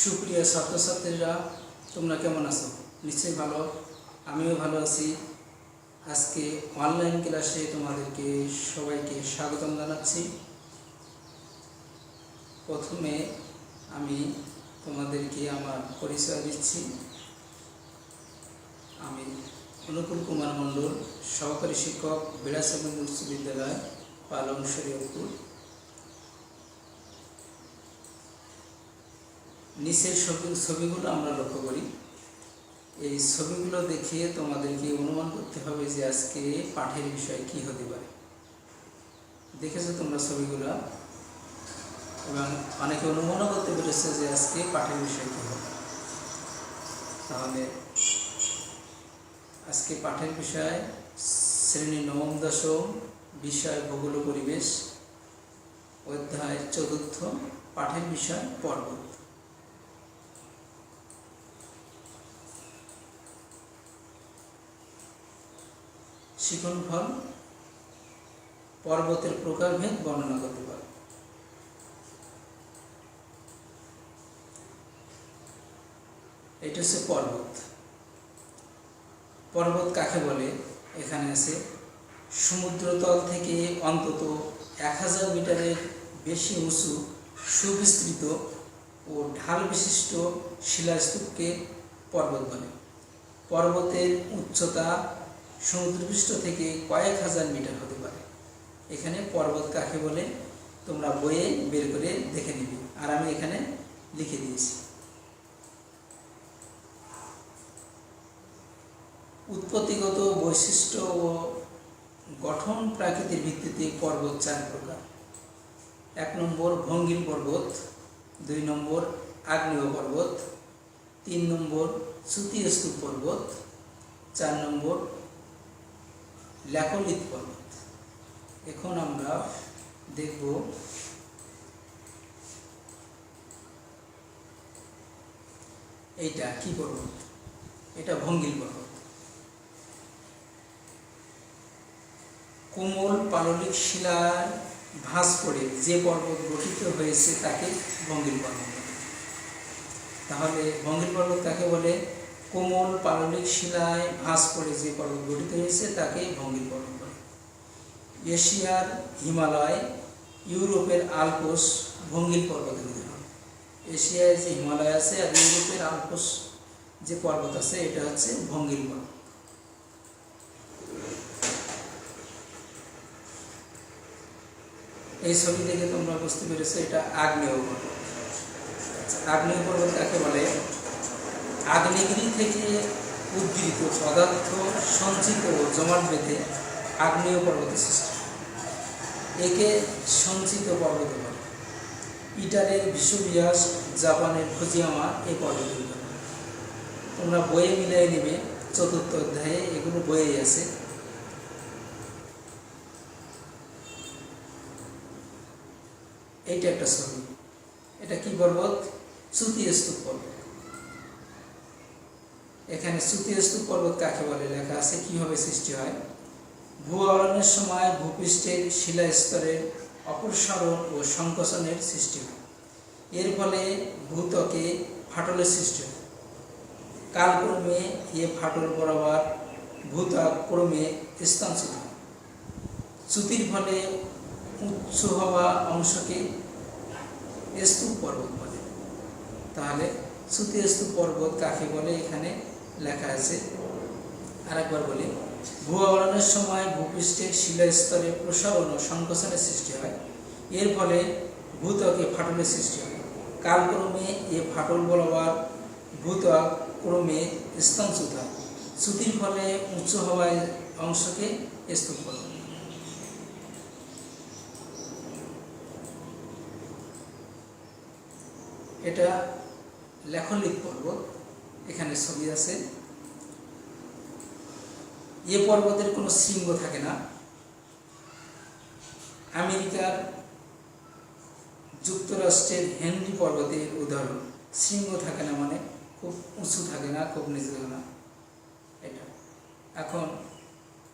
সুপ্রিয় ছাত্রছাত্রীরা, তোমরা কেমন আছো? নিশ্চয়ই ভালো। আমিও ভালো আছি। আজকে অনলাইন ক্লাসে তোমাদেরকে সবাইকে স্বাগতম জানাচ্ছি। প্রথমে আমি তোমাদেরকে আমার পরিচয় দিচ্ছি। আমি অনুকূল কুমার মণ্ডল, সহকারী শিক্ষক উচ্চ বিদ্যালয়, পালং শরীয়পুর নিচের ছবি ছবিগুলো আমরা লক্ষ্য করি। এই ছবিগুলো দেখিয়ে তোমাদেরকে অনুমান করতে হবে যে আজকে পাঠের বিষয় কি হতে পারে। দেখেছ তোমরা ছবিগুলো? এবং অনেকে অনুমানও করতে পেরেছে যে আজকে পাঠের বিষয় কি হবে। তাহলে আজকে পাঠের বিষয় শ্রেণি নবম, দশম, বিষয়, ভূগোল, পরিবেশ, অধ্যায় চতুর্থ, পাঠের বিষয় পর্বত শিখন ফল, পর্বতের প্রকারভেদ বর্ণনা করতে পারে। এটা হচ্ছে পর্বত। পর্বত কাকে বলে? এখানে আছে, সমুদ্রতল থেকে অন্তত এক হাজার মিটারের বেশি উঁচু সুবিস্তৃত ও ঢাল বিশিষ্ট শিলাস্তূপকে পর্বত বলে। পর্বতের উচ্চতা সমুদ্রপৃষ্ঠ থেকে কয়েক হাজার মিটার হতে পারে। এখানে পর্বত কাকে বলে? তোমরা বইয়ে বের করে দেখে নিবে। আর আমি এখানে লিখে দিয়েছি। উৎপত্তিগত বৈশিষ্ট্য ও গঠন প্রাকৃতিক ভিত্তিতে পর্বত চার প্রকার। এক নম্বর ভঙ্গিল পর্বত, দুই নম্বর আগ্নেয় পর্বত, তিন নম্বর সুতীয়স্তূপ পর্বত, চার নম্বর ল্যাকলিত পর্বত এখন আমরা দেখব এইটা কি পর্বত? এটা ভঙ্গিল পর্বত। কোমল পাললিক শিলার ভাঁজ পড়ে যে পর্বত গঠিত হয়েছে তাকে ভঙ্গিল পর্বত তাহলে ভঙ্গিল পর্বত কাকে বলে? কোমল পাললিক শিলায় ভাঁজ করে যে পর্বত গঠিত হয়েছে তাকেই ভঙ্গিল পর্বত বলে। এশিয়ার হিমালয় ইউরোপের আলপস ভঙ্গিল পর্বতের উদাহরণ এশিয়ায় যে হিমালয় আছে আর ইউরোপের আলপস যে পর্বত আছে এটা হচ্ছে ভঙ্গিল পর্বত। এই ছবি দেখে তোমরা বুঝতে পেরেছ এটা আগ্নেয় পর্বত। আচ্ছা, আগ্নেয় পর্বত কাকে বলে? আগ্নেয়গিরি থেকে উদ্গৃহীত পদার্থ সঞ্চিত ও জমাট বেঁধে আগ্নেয় পর্বতের সৃষ্টি একে সঞ্চিত পর্বত বলে। ইটারের বিশ্ববিয়াস জাপানের ফুজিয়ামা এই পর্বত তোমরা বইয়ে মিলিয়ে নেবে, চতুর্থ অধ্যায়ে এগুলো বইয়েই আছে। এইটা একটা ছবি। এটা কি পর্বত? শ্রুতি স্তূপ পর্বত। এখানে শ্রুতি স্তূপ পর্বত কাকে বলে? লেখা আছে, কীভাবে সৃষ্টি হয়? ভূ আওড়ানোর সময় ভূপৃষ্ঠের শিলা স্তরের অপসারণ ও সংকোচনের সৃষ্টি হয়। এর ফলে ভূত্বকে ফাটলের সৃষ্টি হয়। কালক্রমে এ ফাটল বরাবর ভূত্বক ক্রমে স্থানচ্যুত হয়। চ্যুতির ফলে উচ্চ হওয়া অংশকে স্তূপ পর্বত বলে। তাহলে শ্রুতি স্তূপ পর্বত কাকে বলে? এখানে লেখা আছে। আরেকবার বলি, ভূ আবরণের সময় ভূপৃষ্ঠের শিলা স্তরে প্রসারণ ও সংকোচনের সৃষ্টি হয়। এর ফলে ভূত্বকে ফাটলের সৃষ্টি হয়। কালক্রমে এ ফাটল বলবার ভূত্বক ক্রমে স্থানচ্যুত হয়। চ্যুতির ফলে উচ্চ হওয়ায় অংশকে স্তূপ পর্বত এটা লেখলিক পর্বত এখানে ছবি আছে। এ পর্বতের কোনো শৃঙ্গ থাকে না। আমেরিকার যুক্তরাষ্ট্রের হেনরি পর্বতের উদাহরণ। শৃঙ্গ থাকে না মানে খুব উঁচু থাকে না, খুব নিচু থাকে না। এটা। এখন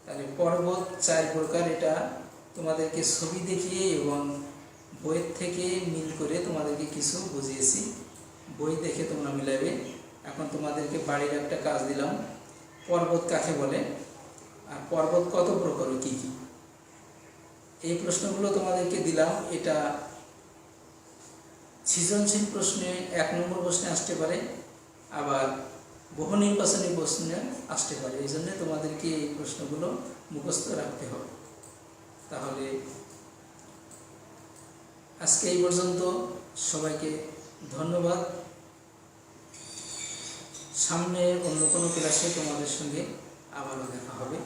তাহলে পর্বত চার প্রকার, এটা তোমাদেরকে ছবি দেখিয়ে এবং বইয়ের থেকে মিল করে তোমাদেরকে কিছু বুঝিয়েছি। বই দেখে তোমরা মিলাবে। এখন তোমাদেরকে বাড়ির একটা কাজ দিলাম। পর্বত কাকে বলে? আর পর্বত কত প্রকার কী কী? এই প্রশ্নগুলো তোমাদেরকে দিলাম। এটা সৃজনশীল প্রশ্নে এক নম্বর প্রশ্নে আসতে পারে, আবার বহু নির্বাচনী প্রশ্নে আসতে পারে। এই জন্য তোমাদেরকে এই প্রশ্নগুলো মুখস্থ রাখতে হবে। তাহলে আজকে এই পর্যন্ত। সবাইকে ধন্যবাদ। সামনে অন্য কোনো ক্লাসে তোমাদের সঙ্গে আবারও দেখা হবে।